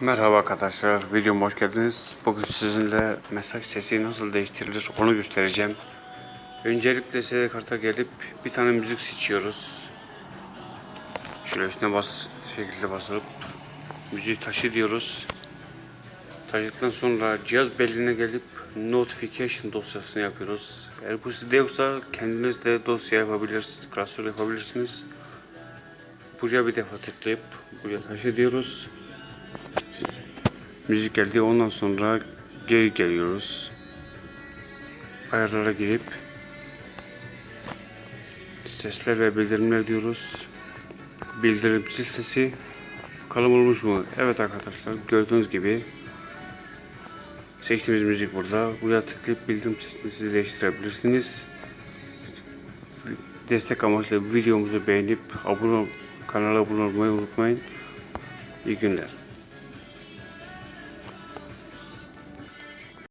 Merhaba arkadaşlar, videoma hoş geldiniz. Bugün sizinle mesaj sesi nasıl değiştirilir onu göstereceğim. Öncelikle size karta gelip bir tane müzik seçiyoruz. Şöyle üstüne bas şekilde basıp müziği taşı diyoruz. Taşıdıktan sonra cihaz belirine gelip notification dosyasını yapıyoruz. Eğer bu sizde yoksa kendiniz de dosya yapabilirsiniz, klasör yapabilirsiniz. Buraya bir defa tıklayıp buraya taşı diyoruz. Müzik geldi. Ondan sonra geri geliyoruz. Ayarlara girip sesler ve bildirimler diyoruz. Bildirim sil sesi kalım olmuş mu? Evet arkadaşlar gördüğünüz gibi seçtiğimiz müzik burada. Buraya tıklayıp bildirim sesini değiştirebilirsiniz. Destek amaçlı videomuzu beğenip abone kanala abone olmayı unutmayın. İyi günler.